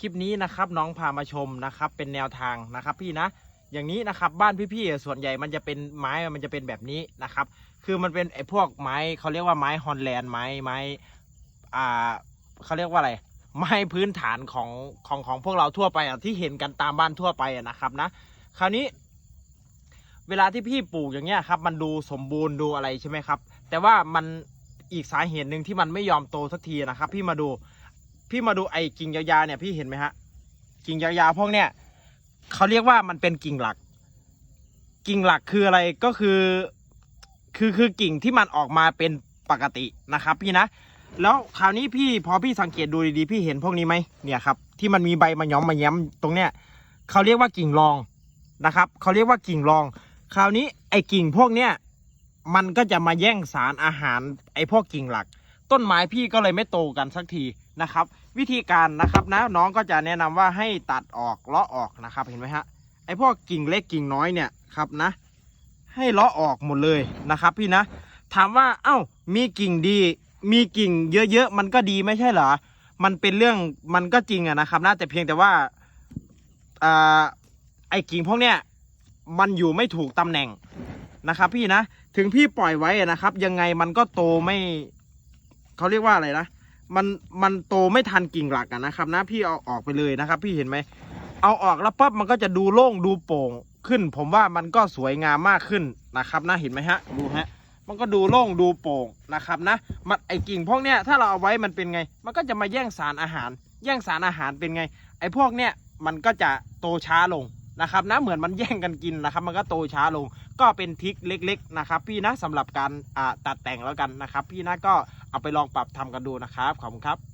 คลิปนี้นะครับน้องพามาชมนะครับ เป็นแนวทางนะครับ พี่นะอย่างนี้นะครับบ้านพี่ๆส่วนใหญ่มันจะเป็นไม้มันจะเป็นแบบนี้นะครับ คือมันเป็นไอ้พวกไม้เขาเรียกว่าไม้ฮอนแลนด์ไม้ไม้อ่าเขาเรียกว่าอะไรไม้พื้นฐานของของของพวกเราทั่วไปอะที่เห็นกันตามบ้านทั่วไปอะนะครับนะ คราวนี้ เวลาที่พี่ปลูกอย่างเงี้ยครับ มันดูสมบูรณ์ดูอะไรใช่ไหมครับ แต่ว่ามันอีกสาเหตุหนึ่งที่มันไม่ยอมโตสักทีนะครับ พี่มาดู พี่มาดูไอ้กิ่งยาวๆเนี่ยพี่เห็นไหมฮะ กิ่งยาวๆพวกเนี้ยเขาเรียกว่ามันเป็นกิ่งหลัก กิ่งหลักคืออะไรก็คือ คือคือกิ่งที่มันออกมาเป็นปกตินะครับ พี่นะ แล้วคราวนี้พี่พอพี่สังเกตดูดีๆพี่เห็นพวกนี้ไหมเนี่ยครับ ที่มันมีใบมาย้อมมาแย้มตรงเนี้ยเขาเรียกว่ากิ่งรองนะครับเขาเรียกว่ากิ่งรอง คราวนี้ไอ้กิ่งพวกเนี้ยมันก็จะมาแย่งสารอาหารไอ้พวกกิ่งหลัก ต้นไม้พี่ก็เลยไม่โตกันสักทีนะครับ วิธีการนะครับนะน้องก็จะแนะนำว่าให้ตัดออกเลาะออกนะครับเห็นไหมฮะไอพวกกิ่งเล็กกิ่งน้อยเนี่ยครับนะ ให้เลาะออกหมดเลยนะครับ พี่นะ ถามว่าเอ้ามีกิ่งดี มีกิ่งเยอะๆมันก็ดีไม่ใช่เหรอมันเป็นเรื่องมันก็จริงอะนะครับนะแต่เพียงแต่ว่าอ่าไอกิ่งพวกเนี้ยมันอยู่ไม่ถูกตำแหน่งนะครับ พี่นะถึงพี่ปล่อยไว้นะครับ ยังไงมันก็โตไม่ เขาเรียกว่าอะไรนะมันมันโตไม่ทันกิ่งหลักอะนะครับ นะพี่เอาออกไปเลยนะครับ พี่เห็นไหมเอาออกแล้วปั๊บมันก็จะดูโล่งดูโป่งขึ้น ผมว่ามันก็สวยงามมากขึ้นนะครับนะเห็นไหมฮะดูฮะมันก็ดูโล่งดูโป่งนะครับนะมันไอกิ่งพวกเนี้ยถ้าเราเอาไว้มันเป็นไง มันก็จะมาแย่งสารอาหาร แย่งสารอาหารเป็นไง ไอพวกเนี้ยมันก็จะโตช้าลงนะครับนะเหมือนมันแย่งกันกินนะครับ มันก็โตช้าลงก็เป็นทริคเล็ก ๆ นะครับ พี่นะสำหรับการตัดแต่งแล้วกันนะครับ พี่นะก็ เอาไปลองปรับทำกันดูนะครับขอบคุณครับ